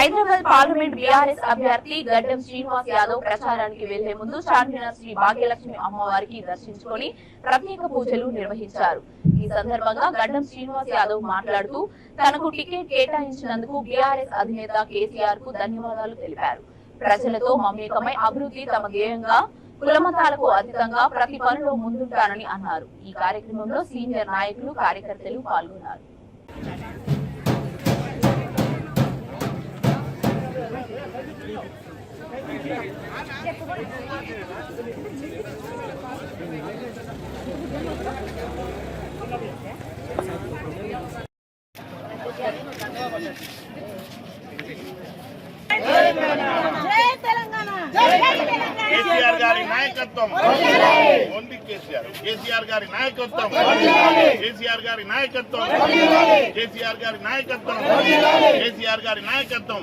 Hyderabad parliament BRS అభ్యర్థి గడ్డం శ్రీనివాస్ యాదవ్ ప్రచారానికి వెళ్ళే ముందు చార్మినార్ శ్రీ భాగ్యలక్ష్మి అమ్మవారికి దర్శించుకొని ప్రత్యేక పూజలు నిర్వహించారు. ఈ సందర్భంగా గడ్డం శ్రీనివాస్ యాదవ్ మాట్లాడుతూ తనకు టికెట్ కేటాయించినందుకు బీఆర్ఎస్ అధినేత కేసీఆర్కు ధన్యవాదాలు తెలిపారు. ప్రజలతో మమేకమై అభివృద్ధి తమ ధ్యేయంగా కులమతాలకు అతీతంగా ప్రతి పనిలో ముందుంటానని అన్నారు. ఈ కార్యక్రమంలో సీనియర్ నాయకులు కార్యకర్తలు పాల్గొన్నారు. కేసీఆర్ గారి నాయకత్వం. ఓన్లీ కేసీఆర్. కేసీఆర్ గారి నాయకత్వం. కేసీఆర్ గారి నాయకత్వం. కేసీఆర్ గారి నాయకత్వం. కేసీఆర్ గారి నాయకత్వం.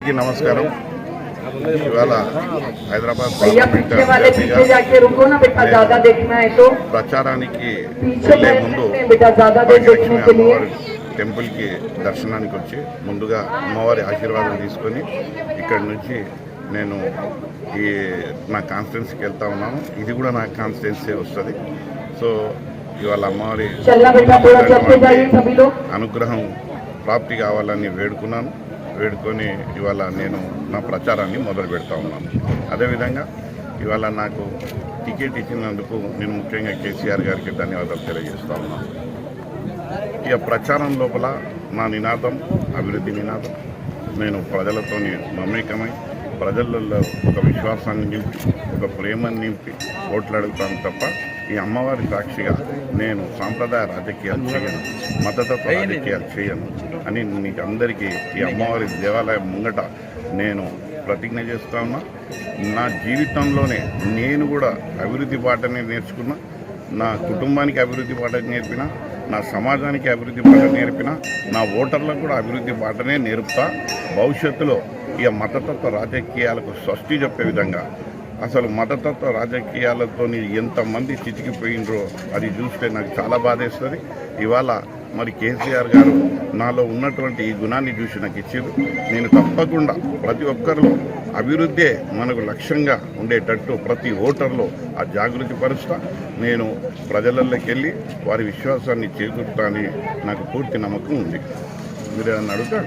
నమస్కారం. ఇవాళ హైదరాబాద్ ప్రచారానికి వెళ్ళే ముందు టెంపుల్కి దర్శనానికి వచ్చి ముందుగా అమ్మవారి ఆశీర్వాదం తీసుకొని ఇక్కడి నుంచి నేను ఈ నా కాన్స్టిట్యున్సీకి వెళ్తా ఉన్నాను. ఇది కూడా నా కాన్స్టిట్యున్సీ వస్తుంది. సో ఇవాళ అమ్మవారి అనుగ్రహం ప్రాప్తి కావాలని వేడుకున్నాను. వేడుకొని ఇవాళ నేను నా ప్రచారాన్ని మొదలు పెడతా ఉన్నాను. అదేవిధంగా ఇవాళ నాకు టికెట్ ఇచ్చినందుకు నేను ముఖ్యంగా కేసీఆర్ గారికి ధన్యవాదాలు తెలియజేస్తా ఉన్నాను. ఇక ప్రచారం లోపల నా నినాదం అభివృద్ధి నినాదం నేను ప్రజలతో మమేకమై ప్రజలలో ఒక విశ్వాసాన్ని నింపి ఒక ప్రేమను నింపి ఓట్లు అడుగుతాను తప్ప ఈ అమ్మవారి సాక్షిగా నేను సాంప్రదాయ రాజకీయాలు చేయను మద్దతత్వ రాజకీయాలు చేయను అని మీకు అందరికీ ఈ అమ్మవారి దేవాలయం ముంగట నేను ప్రతిజ్ఞ చేస్తా ఉన్నా. నా జీవితంలోనే నేను కూడా అభివృద్ధి బాటనే నేర్చుకున్నా నా కుటుంబానికి అభివృద్ధి బాట నేర్పిన నా సమాజానికి అభివృద్ధి బాట నేర్పిన నా ఓటర్లకు కూడా అభివృద్ధి బాటనే నేర్పుతా. భవిష్యత్తులో ఇక మతతత్వ రాజకీయాలకు స్వస్తి చెప్పే విధంగా అసలు మతతత్వ రాజకీయాలతో ఎంతమంది చితికిపోయినరో అది చూస్తే నాకు చాలా బాధేస్తుంది. ఇవాళ మరి కేసీఆర్ గారు నాలో ఉన్నటువంటి ఈ గుణాన్ని చూసి నాకు ఇచ్చారు నేను తప్పకుండా ప్రతి ఒక్కరిలో అభివృద్ధే మనకు లక్ష్యంగా ఉండేటట్టు ప్రతి ఓటర్లో ఆ జాగృతి పరుస్తా. నేను ప్రజలలోకి వెళ్ళి వారి విశ్వాసాన్ని చేకూరుతా నాకు పూర్తి నమ్మకం ఉంది. మీరు ఏమన్నా అడుగుతా